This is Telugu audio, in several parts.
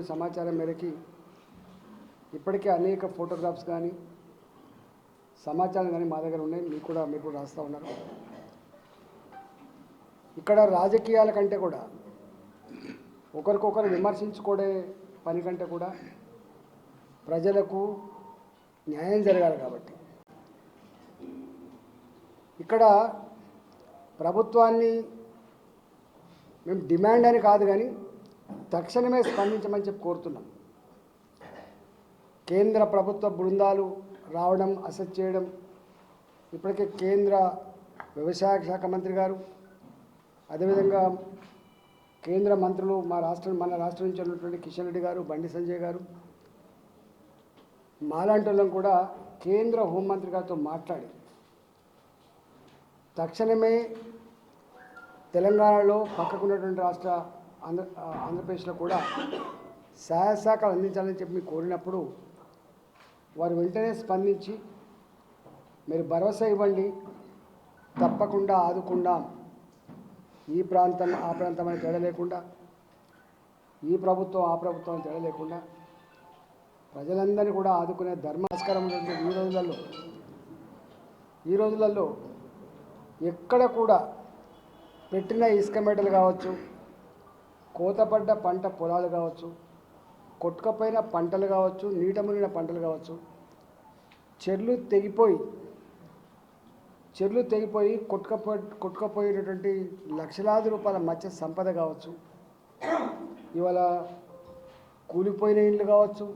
వచ్చినటువంటి సమాచారం మేరకి ఇప్పటికే అనేక ఫోటోగ్రాఫ్స్ కానీ సమాచారం కానీ మా దగ్గర ఉన్నాయి. మీకు కూడా మీరు కూడా రాస్తూ ఉన్నారు. ఇక్కడ రాజకీయాల కంటే కూడా ఒకరికొకరు విమర్శించుకోడే పని కంటే కూడా ప్రజలకు న్యాయం జరగాలి కాబట్టి. ఇక్కడ ప్రభుత్వాన్ని మేము డిమాండ్ అని కాదు కానీ తక్షణమే స్పందించమని చెప్పి కోరుతున్నాం. కేంద్ర ప్రభుత్వ బృందాలు రావడం అసెస్ చేయడం ఇప్పటికే కేంద్ర వ్యవసాయ శాఖ మంత్రి గారు అదేవిధంగా కేంద్ర మంత్రులు మా రాష్ట్రం మన రాష్ట్రం నుంచి ఉన్నటువంటి కిషన్ రెడ్డి గారు బండి సంజయ్ గారు మాలాంటి కూడా కేంద్ర హోంమంత్రి గారితో మాట్లాడి తక్షణమే తెలంగాణలో పక్కకున్నటువంటి రాష్ట్ర ఆంధ్ర ఆంధ్రప్రదేశ్లో కూడా సహాయ శాఖలు అందించాలని చెప్పి మీకు కోరినప్పుడు వారు వెంటనే స్పందించి మీరు భరోసా ఇవ్వండి. తప్పకుండా ఆదుకుందాం. ఈ ప్రాంతం ఆ ప్రాంతం అని తేడా లేకుండా ఈ ప్రభుత్వం ఆ ప్రభుత్వం అని తేడా లేకుండా ప్రజలందరినీ కూడా ఆదుకునే ధర్మాస్కారం ఈ రోజులలో ఈ రోజులలో ఎక్కడ కూడా పెట్టిన ఇసుక మెటలు కావచ్చు కోతపడ్డ పంట పొలాలు కావచ్చు కొట్టుకపోయిన పంటలు కావచ్చు నీట మునిగిన పంటలు కావచ్చు చెర్లు తెగిపోయి చెర్లు తెగిపోయి కొట్టుకపో కొట్టుకపోయినటువంటి లక్షలాది రూపాయల మత్స్య సంపద కావచ్చు. ఇవాళ కూలిపోయిన ఇండ్లు కావచ్చు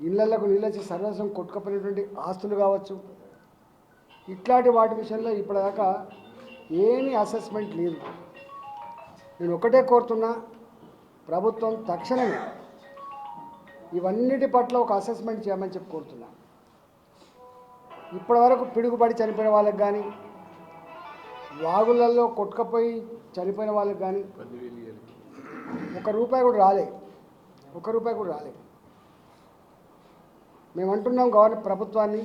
ఇళ్ళకు నీళ్ళు వచ్చి కొట్టుకపోయినటువంటి ఆస్తులు కావచ్చు. ఇట్లాంటి వాటి విషయంలో ఇప్పటిదాకా ఏమీ అసెస్మెంట్ లేదు. నేను ఒకటే కోరుతున్నా ప్రభుత్వం తక్షణమే ఇవన్నిటి పట్ల ఒక అసెస్మెంట్ చేయమని చెప్పి కోరుతున్నా. ఇప్పటివరకు పిడుగుపడి చనిపోయిన వాళ్ళకి కానీ వాగులలో కొట్టుకపోయి చనిపోయిన వాళ్ళకి కానీ ఒక రూపాయి కూడా రాలే ఒక రూపాయి కూడా రాలే. మేము అంటున్నాం గవర్నమెంట్ ప్రభుత్వాన్ని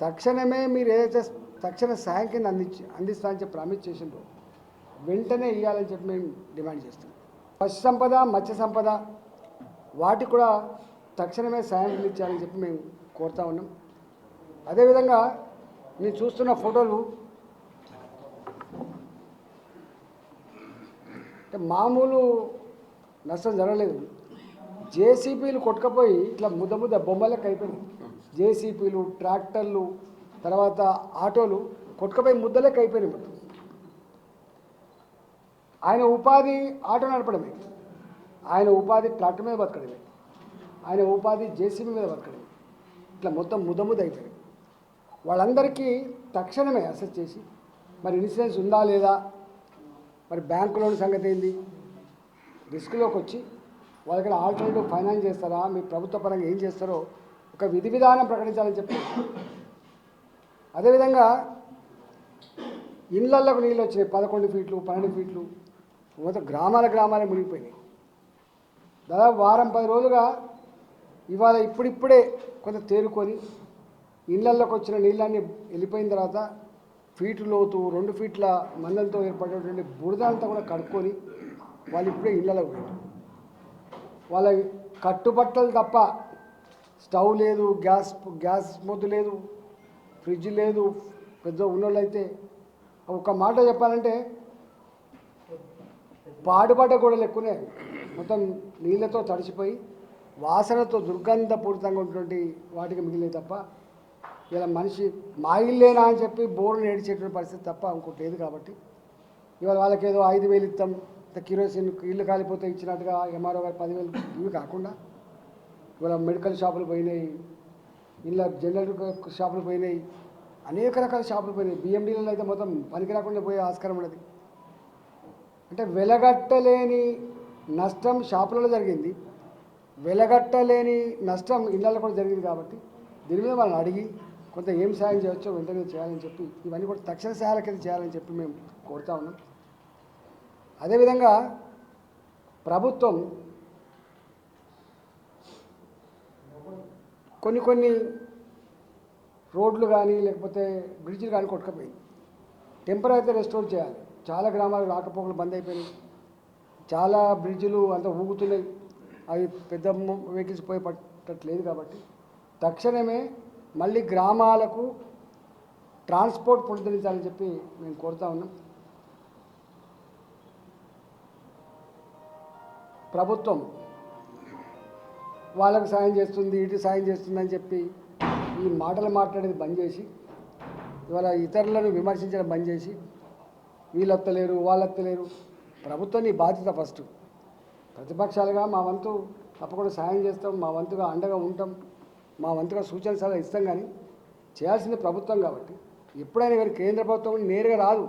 తక్షణమే మీరు ఏదైతే తక్షణ సాయం కింద అందించి అందిస్తామని చెప్పి ప్రామిస్ చేసిండ్రో వెంటనే ఇవ్వాలని చెప్పి మేము డిమాండ్ చేస్తున్నాం. పశు సంపద మత్స్య సంపద వాటికి కూడా తక్షణమే సాయం అందించాలని చెప్పి మేము కోరుతా ఉన్నాం. అదేవిధంగా మీరు చూస్తున్న ఫోటోలు అంటే మామూలు నష్టం జరగలేదు. జేసీపీలు కొట్టుకపోయి ఇట్లా ముద్ద ముద్ద బొమ్మలకు అయిపోయినాయి. జేసీపీలు ట్రాక్టర్లు తర్వాత ఆటోలు కొట్టుకపోయి ముద్దలకు అయిపోయినాయి మొత్తం. ఆయన ఉపాధి ఆటో నడపడమే. ఆయన ఉపాధి ట్రాక్టర్ మీద బతకడమే. ఆయన ఉపాధి జేసీబీ మీద బతకడమే. ఇట్లా మొత్తం ముద్ద వాళ్ళందరికీ తక్షణమే అసెస్ చేసి మరి ఇన్సూరెన్స్ ఉందా లేదా? మరి బ్యాంకు లోన్ సంగతి ఏంది? రిస్క్లోకి వచ్చి వాళ్ళకి ఆల్టర్నేటివ్ ఫైనాన్స్ చేస్తారా? మీ ప్రభుత్వ పరంగా ఏం చేస్తారో ఒక విధి విధానం ప్రకటించాలని చెప్పి. అదేవిధంగా ఇళ్ళల్లోకి నీళ్ళు వచ్చినాయి. పదకొండు ఫీట్లు పన్నెండు ఫీట్లు మొత్తం గ్రామాల గ్రామాలే మునిగిపోయినాయి. దాదాపు వారం పది రోజులుగా ఇవాళ ఇప్పుడిప్పుడే కొంత తేరుకొని ఇళ్ళల్లోకి వచ్చిన నీళ్ళన్నీ వెళ్ళిపోయిన తర్వాత ఫీటు లోతు రెండు ఫీట్ల మందంతో ఏర్పడినటువంటి బురద అంతా కూడా కడుక్కొని వాళ్ళు ఇప్పుడే ఇళ్ళలోకి పోయారు. వాళ్ళ కట్టుబట్టలు తప్ప స్టవ్ లేదు గ్యాస్ గ్యాస్ మొద్దు లేదు ఫ్రిడ్జ్ లేదు పెద్ద ఉన్నోళ్ళు అయితే ఒక మాట చెప్పాలంటే పాడుబడ్డ గోడలు ఎక్కువనే మొత్తం నీళ్ళతో తడిసిపోయి వాసనతో దుర్గంధపూరితంగా ఉన్నటువంటి వాటికి మిగిలే తప్ప ఇలా మనిషి మా ఇల్లేనా అని చెప్పి బోర్డు ఏడిచేటువంటి పరిస్థితి తప్ప ఇంకోటి లేదు కాబట్టి. ఇవాళ వాళ్ళకి ఏదో ఐదు వేలు ఇస్తాం కిరోసిన్ ఇల్లు కాలిపోతే ఇచ్చినట్టుగా ఎంఆర్ఓ గారు పదివేలు ఇవి కాకుండా ఇవాళ మెడికల్ షాపులు పోయినాయి ఇలా జనరల్ షాపులు పోయినాయి అనేక రకాల షాపులు పోయినాయి. బిఎండీలలో అయితే మొత్తం పనికి రాకుండా పోయే ఆస్కారం ఉన్నది. అంటే వెలగట్టలేని నష్టం షాపులలో జరిగింది. వెలగట్టలేని నష్టం ఇళ్ళల్లో కూడా జరిగింది కాబట్టి దీని మీద వాళ్ళని అడిగి కొంత ఏం సాయం చేయొచ్చో వెంటనే చేయాలని చెప్పి ఇవన్నీ కూడా తక్షణ సహాయాల కింద చేయాలని చెప్పి మేము కోరుతా ఉన్నాం. అదేవిధంగా ప్రభుత్వం కొన్ని కొన్ని రోడ్లు కానీ లేకపోతే బ్రిడ్జ్లు కానీ కొట్టుకపోయింది. టెంపరీ అయితే రెస్టోర్ చేయాలి. చాలా గ్రామాలు రాకపోకలు బంద్ అయిపోయినాయి. చాలా బ్రిడ్జిలు అంతా ఊగుతున్నాయి. అవి పెద్ద వెహికల్స్ పోయి పట్టట్లేదు కాబట్టి. తక్షణమే మళ్ళీ గ్రామాలకు ట్రాన్స్పోర్ట్ పునరుద్ధరించాలని చెప్పి మేము కోరుతా ఉన్నాం. ప్రభుత్వం వాళ్ళకు సాయం చేస్తుంది ఇటు సాయం చేస్తుందని చెప్పి ఈ మాటలు మాట్లాడేది బంద్ చేసి ఇవాళ ఇతరులను విమర్శించడం బంద్ చేసి వీళ్ళు వాళ్ళత్తలేరు. ప్రభుత్వం నీ బాధ్యత ఫస్ట్ ప్రతిపక్షాలుగా మా వంతు తప్పకుండా సాయం చేస్తాం మా వంతుగా అండగా ఉంటాం మా వంతుగా సూచన సలహా ఇస్తాం కానీ చేయాల్సింది ప్రభుత్వం కాబట్టి. ఎప్పుడైనా కానీ కేంద్ర ప్రభుత్వం నేరుగా రాదు.